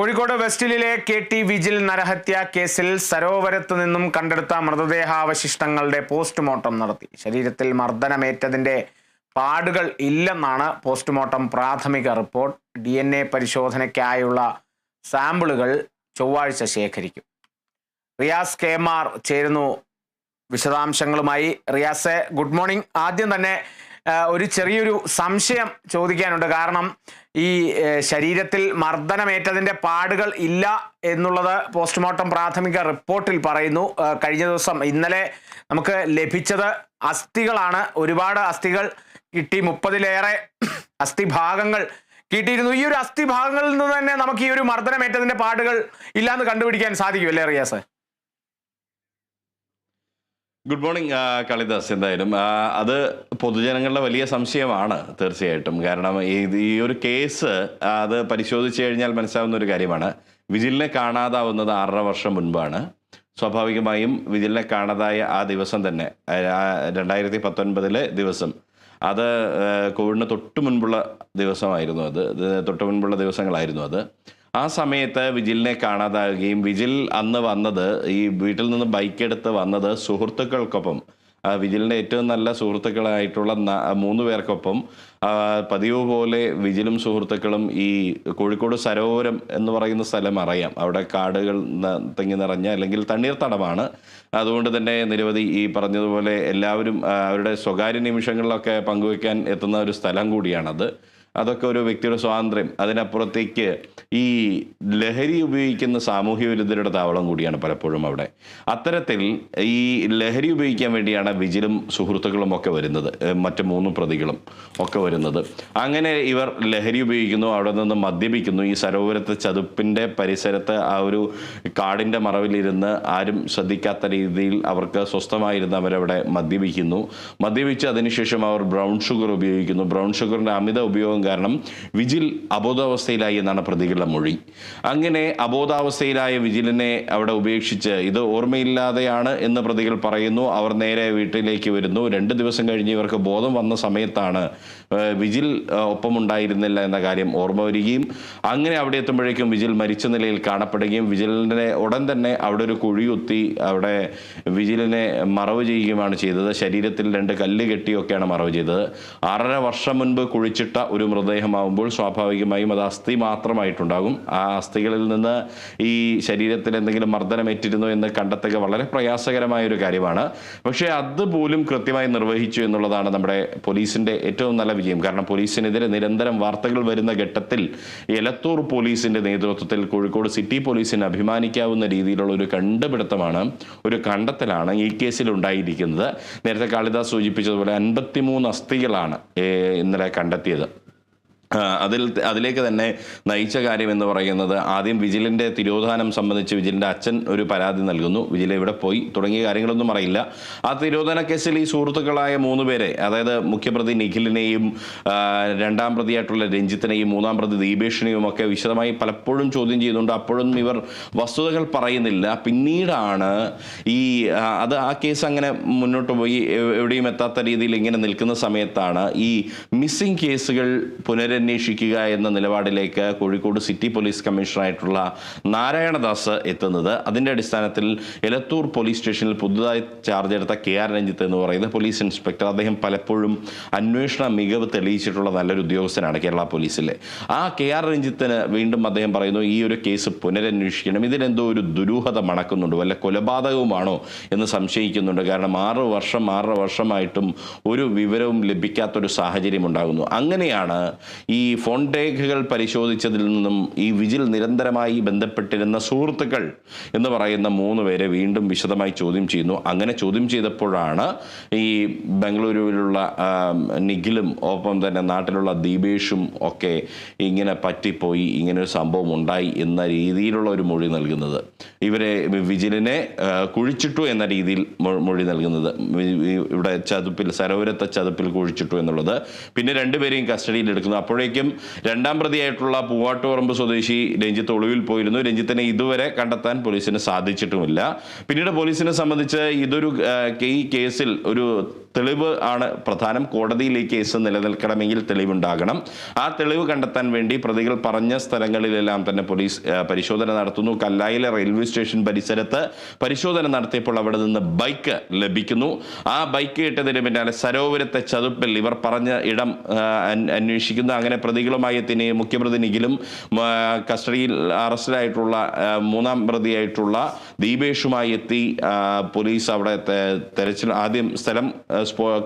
കോഴിക്കോട് വെസ്റ്റിലെ K T Vijil നരഹത്യ കേസിൽ സരോവരത്ത് നിന്നും കണ്ടെടുത്ത മൃതദേഹാവശിഷ്ടങ്ങളുടെ പോസ്റ്റ്മോർട്ടം നടത്തി. ശരീരത്തിൽ മർദ്ദനമേറ്റതിന്റെ പാടുകൾ ഇല്ലെന്നാണ് പോസ്റ്റ്മോർട്ടം പ്രാഥമിക റിപ്പോർട്ട്. ഡി എൻ എ പരിശോധനയ്ക്കായുള്ള സാമ്പിളുകൾ ചൊവ്വാഴ്ച ശേഖരിക്കും. റിയാസ് കെ മാർ ചേരുന്നു വിശദാംശങ്ങളുമായി. റിയാസെ ഗുഡ് മോർണിംഗ്. ആദ്യം തന്നെ ഒരു ചെറിയൊരു സംശയം ചോദിക്കാനുണ്ട്. കാരണം ഈ ശരീരത്തിൽ മർദ്ദനമേറ്റതിന്റെ പാടുകൾ ഇല്ല എന്നുള്ളത് പോസ്റ്റ്മോർട്ടം പ്രാഥമിക റിപ്പോർട്ടിൽ പറയുന്നു. കഴിഞ്ഞ ദിവസം ഇന്നലെ നമുക്ക് ലഭിച്ചത് അസ്ഥികളാണ്. ഒരുപാട് അസ്ഥികൾ കിട്ടി. മുപ്പതിലേറെ അസ്ഥിഭാഗങ്ങൾ കിട്ടിയിരുന്നു. ഈ ഒരു അസ്ഥിഭാഗങ്ങളിൽ നിന്ന് തന്നെ നമുക്ക് ഈ ഒരു മർദ്ദനമേറ്റതിന്റെ പാടുകൾ ഇല്ലാന്ന് കണ്ടുപിടിക്കാൻ സാധിക്കുമല്ലേ റിയാസ്? ഗുഡ് മോർണിംഗ് കളിദാസ് എന്തായാലും. അത് പൊതുജനങ്ങളുടെ വലിയ സംശയമാണ് തീർച്ചയായിട്ടും. കാരണം ഈ ഒരു കേസ് അത് പരിശോധിച്ച് കഴിഞ്ഞാൽ മനസ്സിലാവുന്ന ഒരു കാര്യമാണ്. വിജിലിനെ കാണാതാവുന്നത് ആറര വർഷം മുൻപാണ്. സ്വാഭാവികമായും വിജിലിനെ കാണാതായ ആ ദിവസം തന്നെ രണ്ടായിരത്തി പത്തൊൻപതിലെ ദിവസം. അത് കോവിഡിന് തൊട്ട് മുൻപുള്ള ദിവസമായിരുന്നു അത്. തൊട്ട് മുൻപുള്ള ദിവസങ്ങളായിരുന്നു അത്. ആ സമയത്ത് വിജിലിനെ കാണാതാകുകയും വിജിൽ അന്ന് വന്നത് ഈ വീട്ടിൽ നിന്ന് ബൈക്ക് എടുത്ത് വന്നത് സുഹൃത്തുക്കൾക്കൊപ്പം വിജിലിന്റെ ഏറ്റവും നല്ല സുഹൃത്തുക്കളായിട്ടുള്ള മൂന്ന് പേർക്കൊപ്പം പതിവ് പോലെ വിജിലും സുഹൃത്തുക്കളും ഈ കോഴിക്കോട് സരോവരം എന്ന് പറയുന്ന സ്ഥലം അറിയാം. അവിടെ കാടുകൾ തിങ്ങി നിറഞ്ഞ അല്ലെങ്കിൽ തണ്ണീർത്തടമാണ് അതുകൊണ്ട് തന്നെ നിരവധി ഈ പറഞ്ഞതുപോലെ എല്ലാവരും അവരുടെ സ്വകാര്യ നിമിഷങ്ങളിലൊക്കെ പങ്കുവയ്ക്കാൻ എത്തുന്ന ഒരു സ്ഥലം കൂടിയാണത്. അതൊക്കെ ഒരു വ്യക്തിയുടെ സ്വാതന്ത്ര്യം. അതിനപ്പുറത്തേക്ക് ഈ ലഹരി ഉപയോഗിക്കുന്ന സാമൂഹ്യ വിരുദ്ധരുടെ താവളം കൂടിയാണ് പലപ്പോഴും അവിടെ. അത്തരത്തിൽ ഈ ലഹരി ഉപയോഗിക്കാൻ വേണ്ടിയാണ് വിജിലും സുഹൃത്തുക്കളും ഒക്കെ വരുന്നത്. മറ്റ് മൂന്ന് പ്രതികളും ഒക്കെ വരുന്നത്. അങ്ങനെ ഇവർ ലഹരി ഉപയോഗിക്കുന്നു അവിടെ നിന്ന് മദ്യപിക്കുന്നു. ഈ സരോവരത്തെ ചതുപ്പിന്റെ പരിസരത്ത് ആ ഒരു കാടിന്റെ മറവിലിരുന്ന് ആരും ശ്രദ്ധിക്കാത്ത രീതിയിൽ അവർക്ക് സ്വസ്ഥമായിരുന്ന് അവരവിടെ മദ്യപിക്കുന്നു. മദ്യപിച്ച് അതിനുശേഷം അവർ ബ്രൗൺ ഷുഗർ ഉപയോഗിക്കുന്നു. ബ്രൗൺ ഷുഗറിന്റെ അമിത ഉപയോഗം കാരണം വിജിൽ അബോധാവസ്ഥയിലായി എന്നാണ് പ്രതികളുടെ മൊഴി. അങ്ങനെ അബോധാവസ്ഥയിലായ വിജിലിനെ അവിടെ ഉപേക്ഷിച്ച് ഇത് ഓർമ്മയില്ലാതെയാണ് എന്ന് പ്രതികൾ പറയുന്നു. അവർ നേരെ വീട്ടിലേക്ക് വരുന്നു. രണ്ട് ദിവസം കഴിഞ്ഞ് ഇവർക്ക് ബോധം വന്ന സമയത്താണ് വിജിൽ ഒപ്പമുണ്ടായിരുന്നില്ല എന്ന കാര്യം ഓർമ്മ വരികയും അങ്ങനെ അവിടെ എത്തുമ്പോഴേക്കും വിജിൽ മരിച്ച നിലയിൽ കാണപ്പെടുകയും വിജിലിനെ ഉടൻ തന്നെ അവിടെ ഒരു കുഴിയൊത്തി അവിടെ വിജിലിനെ മറവ് ചെയ്യുകയുമാണ് ചെയ്തത്. ശരീരത്തിൽ രണ്ട് കല്ല് കെട്ടിയൊക്കെയാണ് മറവ് ചെയ്തത്. ആറര വർഷം മുൻപ് കുഴിച്ചിട്ട ഒരു മൃതദേഹമാവുമ്പോൾ സ്വാഭാവികമായും അത് അസ്ഥി മാത്രമായിട്ടുണ്ടാകും. ആ അസ്ഥികളിൽ നിന്ന് ഈ ശരീരത്തിൽ എന്തെങ്കിലും മർദ്ദനമേറ്റിരുന്നോ എന്ന് കണ്ടെത്തുക വളരെ പ്രയാസകരമായ ഒരു കാര്യമാണ്. പക്ഷേ അതുപോലും കൃത്യമായി നിർവഹിച്ചു എന്നുള്ളതാണ് നമ്മുടെ പോലീസിന്റെ ഏറ്റവും നല്ല വിജയം. കാരണം പോലീസിനെതിരെ നിരന്തരം വാർത്തകൾ വരുന്ന ഘട്ടത്തിൽ എലത്തൂർ പോലീസിന്റെ നേതൃത്വത്തിൽ കോഴിക്കോട് സിറ്റി പോലീസിന് അഭിമാനിക്കാവുന്ന രീതിയിലുള്ള ഒരു കണ്ടുപിടുത്തമാണ് ഒരു കണ്ടെത്തലാണ് ഈ കേസിൽ ഉണ്ടായിരിക്കുന്നത്. നേരത്തെ കാളിദാസ് സൂചിപ്പിച്ചതുപോലെ അൻപത്തിമൂന്ന് അസ്ഥികളാണ് ഇന്നലെ കണ്ടെത്തിയത്. അതിൽ അതിലേക്ക് തന്നെ നയിച്ച കാര്യം എന്ന് പറയുന്നത് ആദ്യം വിജിലിന്റെ തിരോധാനം സംബന്ധിച്ച് വിജിലിന്റെ അച്ഛൻ ഒരു പരാതി നൽകുന്നു. വിജിൽ ഇവിടെ പോയി? തുടങ്ങിയ കാര്യങ്ങളൊന്നും അറിയില്ല. ആ തിരോധന കേസിൽ ഈ സുഹൃത്തുക്കളായ മൂന്ന് പേരെ അതായത് മുഖ്യപ്രതി നിഖിലിനെയും രണ്ടാം പ്രതിയായിട്ടുള്ള രഞ്ജിത്തിനെയും മൂന്നാം പ്രതി ദീപേഷിനെയും ഒക്കെ വിശദമായി പലപ്പോഴും ചോദ്യം ചെയ്യുന്നുണ്ട്. അപ്പോഴും ഇവർ വസ്തുതകൾ പറയുന്നില്ല. പിന്നീടാണ് ഈ അത് ആ കേസ് അങ്ങനെ മുന്നോട്ട് പോയി എവിടെയും എത്താത്ത രീതിയിൽ ഇങ്ങനെ നിൽക്കുന്ന സമയത്താണ് ഈ മിസ്സിംഗ് കേസുകൾ പുനരന്വേഷിക്കുക എന്ന നിലപാടിലേക്ക് കോഴിക്കോട് സിറ്റി പോലീസ് കമ്മീഷണറായിട്ടുള്ള നാരായണദാസ് എത്തുന്നത്. അതിന്റെ അടിസ്ഥാനത്തിൽ എലത്തൂർ പോലീസ് സ്റ്റേഷനിൽ പുതുതായി ചാർജ് എടുത്ത കെ ആർ രഞ്ജിത്ത് എന്ന് പറയുന്ന പോലീസ് ഇൻസ്പെക്ടർ. അദ്ദേഹം പലപ്പോഴും അന്വേഷണ മികവ് തെളിയിച്ചിട്ടുള്ള നല്ലൊരു ഉദ്യോഗസ്ഥനാണ് കേരള പോലീസിലെ. ആ കെ ആർ രഞ്ജിത്തിന് വീണ്ടും അദ്ദേഹം പറയുന്നു ഈ ഒരു കേസ് പുനരന്വേഷിക്കണം. ഇതിലെന്തോ ഒരു ദുരൂഹത മണക്കുന്നുണ്ട് വല്ല കൊലപാതകവുമാണോ എന്ന് സംശയിക്കുന്നുണ്ട്. കാരണം ആറ് വർഷം ആറര വർഷമായിട്ടും ഒരു വിവരവും ലഭിക്കാത്തൊരു സാഹചര്യം ഉണ്ടാകുന്നു. അങ്ങനെയാണ് ഈ ഫോൺ രേഖകൾ പരിശോധിച്ചതിൽ നിന്നും ഈ വിജിൽ നിരന്തരമായി ബന്ധപ്പെട്ടിരുന്ന സുഹൃത്തുക്കൾ എന്ന് പറയുന്ന മൂന്ന് പേരെ വീണ്ടും വിശദമായി ചോദ്യം ചെയ്യുന്നു. അങ്ങനെ ചോദ്യം ചെയ്തപ്പോഴാണ് ഈ ബംഗളൂരുവിലുള്ള നിഖിലും ഒപ്പം തന്നെ നാട്ടിലുള്ള ദീപേഷും ഒക്കെ ഇങ്ങനെ പറ്റിപ്പോയി ഇങ്ങനെ ഒരു സംഭവം ഉണ്ടായി എന്ന രീതിയിലുള്ള ഒരു മൊഴി നൽകുന്നത്. ഇവരെ വിജിലിനെ കുഴിച്ചിട്ടു എന്ന രീതിയിൽ മൊഴി നൽകുന്നത്. ഇവിടെ ചതുപ്പിൽ സരോവരത്തെ ചതുപ്പിൽ കുഴിച്ചിട്ടു എന്നുള്ളത്. പിന്നെ രണ്ടുപേരെയും കസ്റ്റഡിയിൽ എടുക്കുന്നു. അപ്പോഴേക്കും രണ്ടാം പ്രതിയായിട്ടുള്ള പൂവാട്ടുപറമ്പ് സ്വദേശി രഞ്ജിത്ത് ഒളിവിൽ പോയിരുന്നു. രഞ്ജിത്തിനെ ഇതുവരെ കണ്ടെത്താൻ പോലീസിന് സാധിച്ചിട്ടുമില്ല. പിന്നീട് പോലീസിനെ സംബന്ധിച്ച് ഇതൊരു ഈ കേസിൽ ഒരു തെളിവ് ആണ് പ്രധാനം. കോടതിയിൽ ഈ കേസ് നിലനിൽക്കണമെങ്കിൽ തെളിവുണ്ടാകണം. ആ തെളിവ് കണ്ടെത്താൻ വേണ്ടി പ്രതികൾ പറഞ്ഞ സ്ഥലങ്ങളിലെല്ലാം തന്നെ പോലീസ് പരിശോധന നടത്തുന്നു. കല്ലായിലെ റെയിൽവേ സ്റ്റേഷൻ പരിസരത്ത് പരിശോധന നടത്തിയപ്പോൾ അവിടെ നിന്ന് ബൈക്ക് ലഭിക്കുന്നു. ആ ബൈക്ക് കിട്ടതിന് പിന്നാലെ സരോവരത്തെ ചതുപ്പിൽ ഇവർ പറഞ്ഞ ഇടം അന്വേഷിക്കുന്നു. അങ്ങനെ പ്രതികളുമായി എത്തിന് മുഖ്യപ്രതി നിഖിലും കസ്റ്റഡിയിൽ അറസ്റ്റിലായിട്ടുള്ള മൂന്നാം പ്രതിയായിട്ടുള്ള ദീപേഷുമായി എത്തി പോലീസ് അവിടെ തെരച്ചിൽ. ആദ്യം സ്ഥലം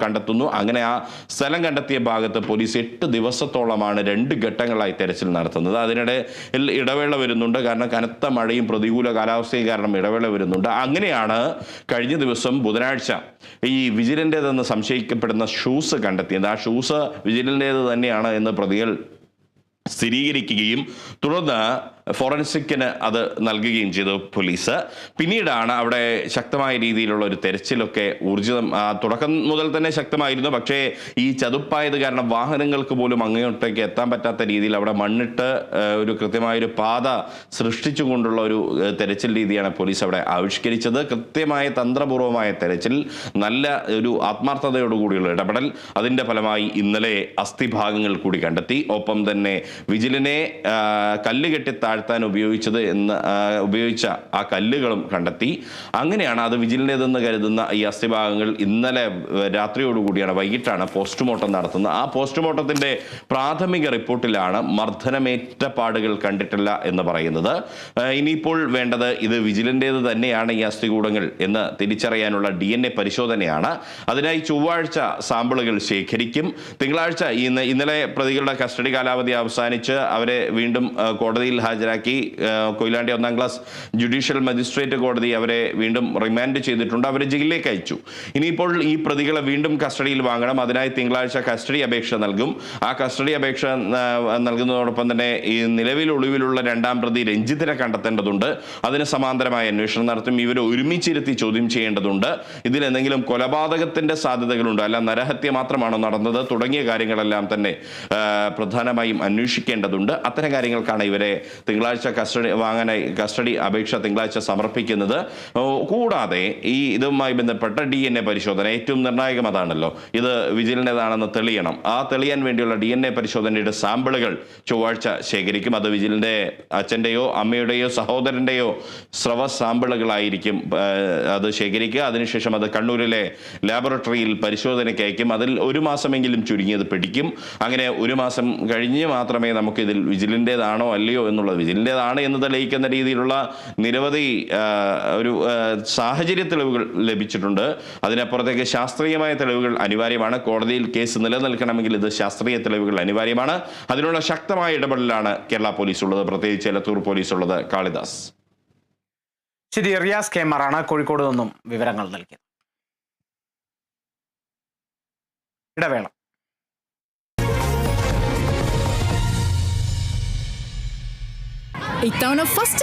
കണ്ടെത്തുന്നു. അങ്ങനെ ആ സ്ഥലം കണ്ടെത്തിയ ഭാഗത്ത് പോലീസ് എട്ട് ദിവസത്തോളമാണ് രണ്ട് ഘട്ടങ്ങളായി തെരച്ചിൽ നടത്തുന്നത്. അതിനിടെ ഇടവേള വരുന്നുണ്ട്. കാരണം കനത്ത മഴയും പ്രതികൂല കാലാവസ്ഥയും കാരണം ഇടവേള വരുന്നുണ്ട്. അങ്ങനെയാണ് കഴിഞ്ഞ ദിവസം ബുധനാഴ്ച ഈ വിജിലന്റേതെന്ന് സംശയിക്കപ്പെടുന്ന ഷൂസ് കണ്ടെത്തിയത്. ആ ഷൂസ് വിജിലന്റേത് തന്നെയാണ് എന്ന് പ്രതികൾ സ്ഥിരീകരിക്കുകയും തുടർന്ന് ഫോറൻസിക്കിന് അത് നൽകുകയും ചെയ്തു പോലീസ്. പിന്നീടാണ് അവിടെ ശക്തമായ രീതിയിലുള്ള ഒരു തെരച്ചിലൊക്കെ ഊർജിതം തുടക്കം മുതൽ തന്നെ ശക്തമായിരുന്നു. പക്ഷേ ഈ ചതുപ്പായത് കാരണം വാഹനങ്ങൾക്ക് പോലും അങ്ങോട്ടേക്ക് എത്താൻ പറ്റാത്ത രീതിയിൽ അവിടെ മണ്ണിട്ട് ഒരു കൃത്യമായൊരു പാത സൃഷ്ടിച്ചുകൊണ്ടുള്ള ഒരു തെരച്ചിൽ രീതിയാണ് പോലീസ് അവിടെ ആവിഷ്കരിച്ചത്. കൃത്യമായ തന്ത്രപൂർവമായ തെരച്ചിൽ നല്ല ഒരു ആത്മാർത്ഥതയോടുകൂടിയുള്ള ഇടപെടൽ അതിന്റെ ഫലമായി ഇന്നലെ അസ്ഥിഭാഗങ്ങൾ കൂടി കണ്ടെത്തി. ഒപ്പം തന്നെ വിജിലിനെ കല്ലുകെട്ടി കല്ല് കെട്ടി താഴ്ത്താൻ ഉപയോഗിച്ചത് എന്ന് ഉപയോഗിച്ച ആ കല്ലുകളും കണ്ടെത്തി. അങ്ങനെയാണ് അത് വിജിലിന്റെതെന്ന് കരുതുന്ന ഈ അസ്ഥിഭാഗങ്ങൾ ഇന്നലെ രാത്രിയോടുകൂടിയാണ് വൈകിട്ടാണ് പോസ്റ്റ്മോർട്ടം നടത്തുന്നത്. ആ പോസ്റ്റ്മോർട്ടത്തിന്റെ പ്രാഥമിക റിപ്പോർട്ടിലാണ് മർദ്ദനമേറ്റ പാടുകൾ കണ്ടിട്ടില്ല എന്ന് പറയുന്നത്. ഇനിയിപ്പോൾ വേണ്ടത് ഇത് വിജിലിന്റേത് തന്നെയാണ് ഈ അസ്ഥികൂടങ്ങൾ എന്ന് തിരിച്ചറിയാനുള്ള ഡി എൻ എ പരിശോധനയാണ്. അതിനായി ചൊവ്വാഴ്ച സാമ്പിളുകൾ ശേഖരിക്കും. തിങ്കളാഴ്ച ഇന്ന് ഇന്നലെ പ്രതികളുടെ കസ്റ്റഡി കാലാവധി അവസാനിച്ച് അവരെ വീണ്ടും കോടതിയിൽ കോടതിയിൽ ഹാജരാക്കി കൊയിലാണ്ടി ഒന്നാം ക്ലാസ് ജുഡീഷ്യൽ മജിസ്ട്രേറ്റ് കോടതി അവരെ വീണ്ടും റിമാൻഡ് ചെയ്തിട്ടുണ്ട്. അവരെ ജയിലിലേക്ക് അയച്ചു. ഇനിയിപ്പോൾ ഈ പ്രതികളെ വീണ്ടും കസ്റ്റഡിയിൽ വാങ്ങണം. അതിനായി തിങ്കളാഴ്ച കസ്റ്റഡി അപേക്ഷ നൽകും. ആ കസ്റ്റഡി അപേക്ഷ നൽകുന്നതോടൊപ്പം തന്നെ ഈ നിലവിൽ ഒളിവിലുള്ള രണ്ടാം പ്രതി രഞ്ജിത്തിനെ കണ്ടെത്തേണ്ടതുണ്ട്. അതിന് സമാന്തരമായ അന്വേഷണം നടത്തും. ഇവരെ ഒരുമിച്ചിരുത്തി ചോദ്യം ചെയ്യേണ്ടതുണ്ട്. ഇതിലെന്തെങ്കിലും കൊലപാതകത്തിന്റെ സാധ്യതകളുണ്ട്. അല്ല നരഹത്യ മാത്രമാണോ നടന്നത്? തുടങ്ങിയ കാര്യങ്ങളെല്ലാം തന്നെ പ്രധാനമായും അന്വേഷിക്കേണ്ടതുണ്ട്. അത്തരം കാര്യങ്ങൾക്കാണ് ഇവരെ തിങ്കളാഴ്ച കസ്റ്റഡി വാങ്ങാനായി കസ്റ്റഡി അപേക്ഷ തിങ്കളാഴ്ച സമർപ്പിക്കുന്നത്. കൂടാതെ ഈ ഇതുമായി ബന്ധപ്പെട്ട ഡി പരിശോധന ഏറ്റവും നിർണായകം അതാണല്ലോ. ഇത് വിജിലിന്റെതാണെന്ന് തെളിയണം. ആ തെളിയാൻ വേണ്ടിയുള്ള ഡി പരിശോധനയുടെ സാമ്പിളുകൾ ചൊവ്വാഴ്ച ശേഖരിക്കും. അത് വിജിലിന്റെ അച്ഛന്റെയോ അമ്മയുടെയോ സഹോദരന്റെയോ സ്രവ സാമ്പിളുകളായിരിക്കും അത് ശേഖരിക്കുക. അതിനുശേഷം അത് കണ്ണൂരിലെ ലാബറട്ടറിയിൽ പരിശോധനയ്ക്ക് അയക്കും. അതിൽ ഒരു മാസമെങ്കിലും ചുരുങ്ങിയത് പിടിക്കും. അങ്ങനെ ഒരു മാസം കഴിഞ്ഞ് മാത്രമേ നമുക്കിതിൽ വിജിലിന്റെതാണോ അല്ലയോ എന്നുള്ളത് വിജിലിന്റെതാണ് എന്ന് തെളിയിക്കുന്ന രീതിയിലുള്ള നിരവധി ഒരു സാഹചര്യ തെളിവുകൾ ലഭിച്ചിട്ടുണ്ട്. അതിനപ്പുറത്തേക്ക് ശാസ്ത്രീയമായ തെളിവുകൾ അനിവാര്യമാണ്. കോടതിയിൽ കേസ് നിലനിൽക്കണമെങ്കിൽ ഇത് ശാസ്ത്രീയ തെളിവുകൾ അനിവാര്യമാണ്. അതിനുള്ള ശക്തമായ ഇടപെടലാണ് കേരള പോലീസ് ഉള്ളത് പ്രത്യേകിച്ച് എലത്തൂർ പോലീസ് ഉള്ളത് കാളിദാസ്. ശരി റിയാസ് കേമറാണ് കോഴിക്കോട് നിന്നും വിവരങ്ങൾ നൽകിയത്. ഇടവേള. Então não faço